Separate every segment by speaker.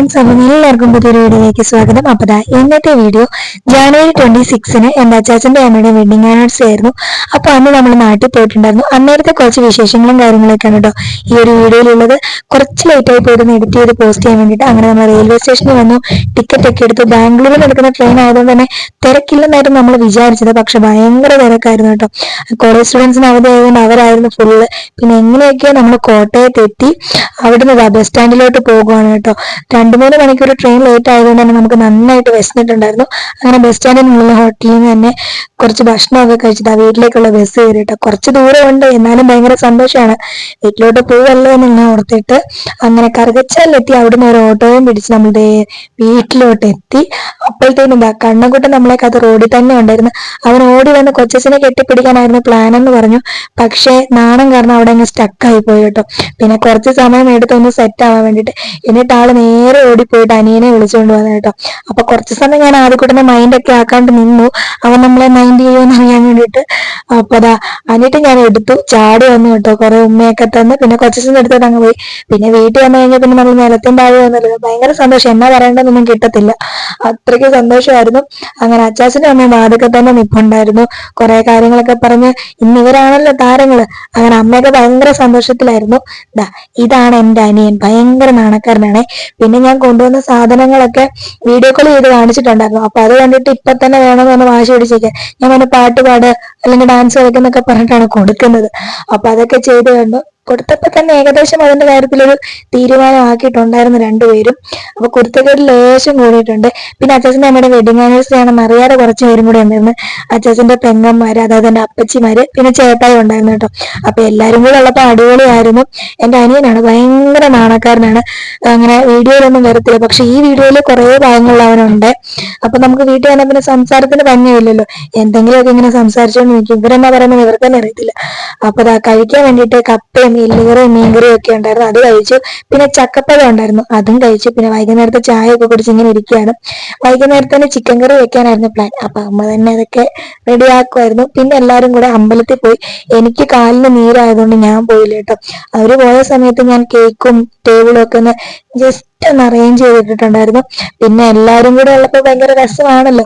Speaker 1: അപ്പം എല്ലാവർക്കും പുതിയൊരു വീഡിയോയിലേക്ക് സ്വാഗതം. അപ്പൊ ദാ ഇന്നത്തെ വീഡിയോ ജാനുവരി ട്വന്റി സിക്സിന് എന്റെ അച്ചാച്ചന്റെ അമ്മയുടെ വെഡിങ് ആനിവേഴ്സറി ആയിരുന്നു. അപ്പോൾ അന്ന് നമ്മൾ നാട്ടിൽ പോയിട്ടുണ്ടായിരുന്നു. അന്നേരത്തെ കുറച്ച് വിശേഷങ്ങളും കാര്യങ്ങളൊക്കെയാണ് കേട്ടോ ഈ ഒരു വീഡിയോയിലുള്ളത്. കുറച്ച് ലേറ്റ് ആയി പോയിരുന്നു എഡിറ്റ് ചെയ്ത് പോസ്റ്റ് ചെയ്യാൻ വേണ്ടിയിട്ട് അങ്ങനെ നമ്മൾ റെയിൽവേ സ്റ്റേഷനിൽ വന്നു. ടിക്കറ്റ് ഒക്കെ എടുത്തു. ബാംഗ്ലൂരിൽ നടക്കുന്ന ട്രെയിൻ ആയതുകൊണ്ട് തന്നെ തിരക്കില്ലെന്നായിരുന്നു നമ്മൾ വിചാരിച്ചത്. പക്ഷെ ഭയങ്കര തിരക്കായിരുന്നു കേട്ടോ. കോളേജ് സ്റ്റുഡൻസിന് അവധി ആയതുകൊണ്ട് അവരായിരുന്നു ഫുള്ള് പിന്നെ എങ്ങനെയൊക്കെയോ നമ്മൾ കോട്ടയത്ത് എത്തി അവിടുന്ന് ബസ് സ്റ്റാൻഡിലോട്ട് പോകുവാണ് കേട്ടോ. രണ്ടു മൂന്ന് മണിക്കൂർ ട്രെയിൻ ലേറ്റ് ആയതുകൊണ്ട് തന്നെ നമുക്ക് നന്നായിട്ട് വിശന്നിട്ടുണ്ടായിരുന്നു. അങ്ങനെ ബസ് സ്റ്റാൻഡിനുള്ള ഹോട്ടലിൽ നിന്ന് തന്നെ കുറച്ച് ഭക്ഷണമൊക്കെ കഴിച്ചിട്ട് ആ വീട്ടിലേക്കുള്ള ബസ് കയറിയിട്ട് കുറച്ച് ദൂരമുണ്ട്. എന്നാലും ഭയങ്കര സന്തോഷമാണ്. വീട്ടിലോട്ട് പോവല്ലോ എന്ന് ഓർത്തിട്ട് അങ്ങനെ കറുകച്ചാലിലെത്തി. അവിടുന്ന് ഒരു ഓട്ടോയും പിടിച്ച് നമ്മുടെ വീട്ടിലോട്ട് എത്തി. അപ്പോഴത്തേനും എന്താ കണ്ണക്കുട്ടൻ നമ്മളെ കഥ റോഡിൽ തന്നെ ഉണ്ടായിരുന്നു. അവൻ ഓടി വന്ന് കൊച്ചസിനെ കെട്ടിപ്പിടിക്കാനായിരുന്നു പ്ലാൻ എന്ന് പറഞ്ഞു. പക്ഷേ നാണം കാരണം അവിടെ അങ്ങ് സ്റ്റക്കായി പോയി കേട്ടോ. പിന്നെ കുറച്ച് സമയം എടുത്തൊന്ന് സെറ്റ് ആവാൻ വേണ്ടിയിട്ട്. എന്നിട്ട് ആൾ നേരെ ഓടിപ്പോയിട്ട് അനിയനെ വിളിച്ചുകൊണ്ട് വന്നു കേട്ടോ. അപ്പൊ കുറച്ച് സമയം ഞാൻ ആദ്യക്കൂട്ടനെ മൈൻഡ് ഒക്കെ ആക്കാണ്ട് നിന്നു. അവൻ നമ്മളെ മൈൻഡ് ചെയ്യുമെന്ന് അറിയാൻ വേണ്ടിയിട്ട്. അപ്പൊ അതാ അനിയട്ട് ഞാൻ എടുത്തു. ചാടി വന്നു കേട്ടോ. കുറെ ഉമ്മയൊക്കെ തന്ന്. പിന്നെ കുറച്ച് സമയം എടുത്തിട്ട് അങ്ങ് പോയി. പിന്നെ വീട്ടിൽ വന്നു കഴിഞ്ഞാൽ പിന്നെ നമ്മൾ നിലത്തും താഴെ വന്നല്ലോ ഭയങ്കര സന്തോഷം. എന്നാ പറയേണ്ടതൊന്നും കിട്ടത്തില്ല. അത്രയ്ക്ക് സന്തോഷമായിരുന്നു അങ്ങനെ അച്ചാച്ചനും അമ്മയും വാതൊക്കെ തന്നെ നിപ്പുണ്ടായിരുന്നു. കുറെ കാര്യങ്ങളൊക്കെ പറഞ്ഞ് ഇന്ന് ഇവരാണല്ലോ താരങ്ങൾ. അങ്ങനെ അമ്മയൊക്കെ ഭയങ്കര സന്തോഷത്തിലായിരുന്നു. ദാ ഇതാണ് എന്റെ അനിയൻ. ഭയങ്കര നാണക്കാരനാണ്. പിന്നെ ഞാൻ കൊണ്ടുവന്ന സാധനങ്ങളൊക്കെ വീഡിയോ കോൾ ചെയ്ത് കാണിച്ചിട്ടുണ്ടായിരുന്നു. അപ്പൊ അത് കണ്ടിട്ട് ഇപ്പൊ തന്നെ വേണമെന്ന് പറഞ്ഞ് വാശി പിടിച്ചേക്കാൻ ഞാൻ പിന്നെ പാട്ട് പാട് അല്ലെങ്കിൽ ഡാൻസ് കളിക്കുന്നൊക്കെ പറഞ്ഞിട്ടാണ് കൊടുക്കുന്നത്. അപ്പൊ അതൊക്കെ ചെയ്ത് കണ്ടു. കൊടുത്തപ്പോ തന്നെ ഏകദേശം അതിന്റെ കാര്യത്തിലൊരു തീരുമാനമാക്കിയിട്ടുണ്ടായിരുന്നു രണ്ടുപേരും. അപ്പൊ കുരുത്തക്കേട് ലേശം കൂടിയിട്ടുണ്ട്. പിന്നെ അച്ഛന്റെ അമ്മയുടെ വെഡിങ് ആനിവേഴ്സറി ആണെന്ന് അറിയാതെ കുറച്ച് പേരും കൂടി ഉണ്ടായിരുന്നു. അച്ഛന്റെ പെങ്ങന്മാര് അതായത് എന്റെ അപ്പച്ചിമാര് പിന്നെ ചേട്ടായി ഉണ്ടായിരുന്നു കേട്ടോ. അപ്പൊ എല്ലാരും കൂടെ ഉള്ളപ്പോ അടിപൊളിയായിരുന്നു. എന്റെ അനിയനാണ് ഭയങ്കര നാണക്കാരനാണ്. അങ്ങനെ വീഡിയോയിലൊന്നും വരത്തില്ല. പക്ഷെ ഈ വീഡിയോയിൽ കുറെ ഭാഗങ്ങളിൽ അവനുണ്ട്. അപ്പൊ നമുക്ക് വീട്ടിൽ വന്നാൽ പിന്നെ സംസാരത്തിന് ഭംഗിയില്ലല്ലോ. എന്തെങ്കിലുമൊക്കെ ഇങ്ങനെ സംസാരിച്ചുകൊണ്ട് നിൽക്കും ഇവരെന്നാ പറയുന്നത് ഇവർക്ക് തന്നെ അറിയത്തില്ല. അപ്പൊ അതാ കഴിക്കാൻ വേണ്ടിയിട്ട് കപ്പയും എല്ലുകറിയും മീൻകറിയും ഒക്കെ ഉണ്ടായിരുന്നു. അത് കഴിച്ചു. പിന്നെ ചക്കപ്പഴം ഉണ്ടായിരുന്നു. അതും കഴിച്ചു. പിന്നെ വൈകുന്നേരത്തെ ചായ ഒക്കെ കുടിച്ച് ഇങ്ങനെ ഇരിക്കുകയാണ് വൈകുന്നേരത്തെ ചിക്കൻ കറി വെക്കാനായിരുന്നു പ്ലാൻ അപ്പൊ അമ്മ തന്നെ അതൊക്കെ റെഡിയാക്കുമായിരുന്നു പിന്നെ എല്ലാവരും കൂടെ അമ്പലത്തിൽ പോയി. എനിക്ക് കാലിന് നീരായതുകൊണ്ട് ഞാൻ പോയില്ല കേട്ടോ. അവർ പോയ സമയത്ത് ഞാൻ കേക്കും ടേബിളും ഒക്കെ ഒന്ന് ജസ്റ്റ് ഒന്ന് അറേഞ്ച് ചെയ്തിട്ടുണ്ടായിരുന്നു പിന്നെ എല്ലാരും കൂടെ ഉള്ളപ്പോൾ ഭയങ്കര രസമാണല്ലോ.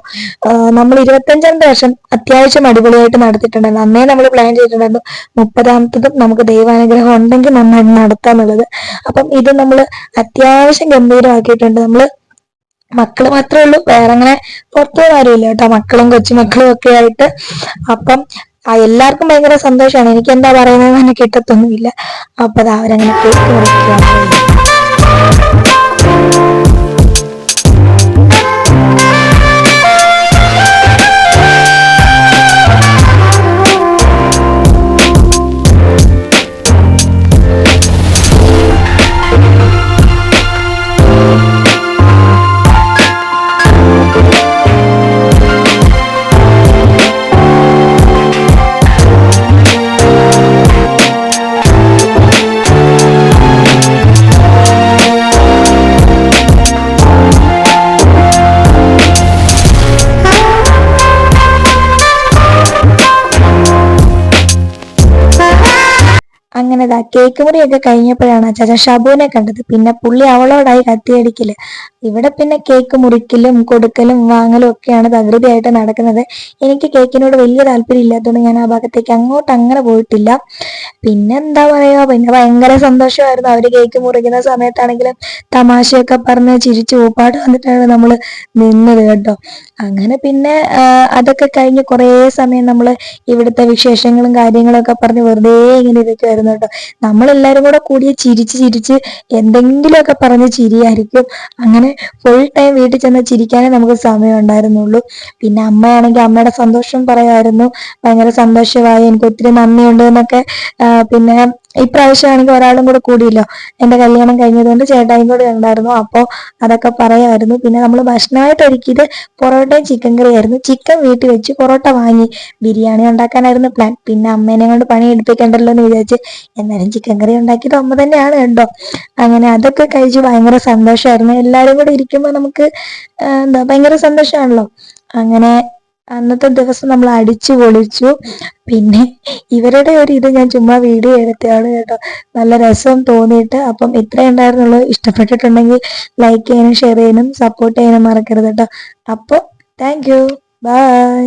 Speaker 1: നമ്മൾ ഇരുപത്തഞ്ചാമത്തെ വർഷം അത്യാവശ്യം അടിപൊളിയായിട്ട് നടത്തിയിട്ടുണ്ടായിരുന്നു. അന്നേ നമ്മൾ പ്ലാൻ ചെയ്തിട്ടുണ്ടായിരുന്നു. മുപ്പതാമത്തതും നമുക്ക് ദൈവാനുഗ്രഹം ഉണ്ടെങ്കിൽ നമ്മൾ നടത്താന്നുള്ളത് അപ്പം ഇത് നമ്മൾ അത്യാവശ്യം ഗംഭീരമാക്കിയിട്ടുണ്ട്. നമ്മൾ മക്കൾ മാത്രമേ ഉള്ളൂ. വേറെ അങ്ങനെ പുറത്തു ആരുമില്ല കേട്ടോ. മക്കളും കൊച്ചുമക്കളും ഒക്കെ ആയിട്ട്. അപ്പം ആ എല്ലാവർക്കും ഭയങ്കര സന്തോഷമാണ്. എനിക്ക് എന്താ പറയുന്നത് തന്നെ കിട്ടത്തൊന്നുമില്ല. അപ്പൊ അവരങ്ങനെ കേക്ക് മുറിക്കുകയാണ്. അങ്ങനെ ദാ കേക്ക് മുറിയൊക്കെ കഴിഞ്ഞപ്പോഴാണ് അച്ചാച്ച ഷബുവിനെ കണ്ടത്. പിന്നെ പുള്ളി അവളോടായി കത്തിയടിക്കൽ ഇവിടെ പിന്നെ കേക്ക് മുറിക്കലും കൊടുക്കലും വാങ്ങലും ഒക്കെയാണ് തകൃതിയായിട്ട് നടക്കുന്നത്. എനിക്ക് കേക്കിനോട് വലിയ താല്പര്യം ഇല്ലാത്തതുകൊണ്ട് ഞാൻ ആ ഭാഗത്തേക്ക് അങ്ങോട്ട് അങ്ങനെ പോയിട്ടില്ല. പിന്നെ എന്താ പറയാ പിന്നെ ഭയങ്കര സന്തോഷമായിരുന്നു അവർ കേക്ക് മുറിക്കുന്ന സമയത്താണെങ്കിലും തമാശയൊക്കെ പറഞ്ഞ് ചിരിച്ച് ഊപ്പാട് വന്നിട്ടാണ് നമ്മൾ നിന്നത് കേട്ടോ. അങ്ങനെ പിന്നെ അതൊക്കെ കഴിഞ്ഞ് കുറേ സമയം നമ്മൾ ഇവിടുത്തെ വിശേഷങ്ങളും കാര്യങ്ങളൊക്കെ പറഞ്ഞ് വെറുതെ ഇങ്ങനെ ഇരിക്കുമായിരുന്നു കേട്ടോ. നമ്മളെല്ലാരും കൂടെ കൂടി ചിരിച്ച് ചിരിച്ച് എന്തെങ്കിലുമൊക്കെ പറഞ്ഞ് ചിരിയായിരിക്കും. അങ്ങനെ ഫുൾ ടൈം വീട്ടിൽ ചെന്ന് ചിരിക്കാനേ നമുക്ക് സമയം ഉണ്ടായിരുന്നുള്ളൂ. പിന്നെ അമ്മയാണെങ്കിൽ അമ്മയുടെ സന്തോഷം പറയായിരുന്നു ഭയങ്കര സന്തോഷമായി. എനിക്ക് ഒത്തിരി നന്ദിയുണ്ട് എന്നൊക്കെ പിന്നെ ഇപ്രാവശ്യമാണെങ്കിൽ ഒരാളും കൂടെ കൂടിയില്ലോ. എന്റെ കല്യാണം കഴിഞ്ഞതുകൊണ്ട് ചേട്ടായും കൂടെ ഉണ്ടായിരുന്നു. അപ്പോൾ അതൊക്കെ പറയായിരുന്നു. പിന്നെ നമ്മൾ ഭക്ഷണമായിട്ട് ഒരുക്കിയത് പൊറോട്ടയും ചിക്കൻ കറിയായിരുന്നു. ചിക്കൻ വീട്ടിൽ വെച്ച് പൊറോട്ട വാങ്ങി ബിരിയാണി ഉണ്ടാക്കാനായിരുന്നു പ്ലാൻ പിന്നെ അമ്മേനെ കൊണ്ട് പണി എടുപ്പിക്കണ്ടല്ലോ എന്ന് വിചാരിച്ച് എന്നാലും ചിക്കൻ കറി ഉണ്ടാക്കിയത് അമ്മ തന്നെയാണ് കേട്ടോ. അങ്ങനെ അതൊക്കെ കഴിച്ച് ഭയങ്കര സന്തോഷമായിരുന്നു. എല്ലാവരും കൂടെ ഇരിക്കുമ്പോൾ നമുക്ക് എന്താ ഭയങ്കര സന്തോഷമാണല്ലോ. അങ്ങനെ അന്നത്തെ ദിവസം നമ്മൾ അടിച്ചു പൊളിച്ചു. പിന്നെ ഇവരുടെ ഒരു ഇത് ഞാൻ ചുമ്മാ വീഡിയോ എടുത്തതാണ് കേട്ടോ. നല്ല രസം തോന്നിയിട്ട് അപ്പം ഇത്രേ ഉണ്ടായിരുന്നുള്ളൂ. ഇഷ്ടപ്പെട്ടിട്ടുണ്ടെങ്കിൽ ലൈക്ക് ചെയ്യാനും ഷെയർ ചെയ്യാനും സപ്പോർട്ട് ചെയ്യാനും മറക്കരുത് കേട്ടോ. അപ്പോൾ താങ്ക് യു ബൈ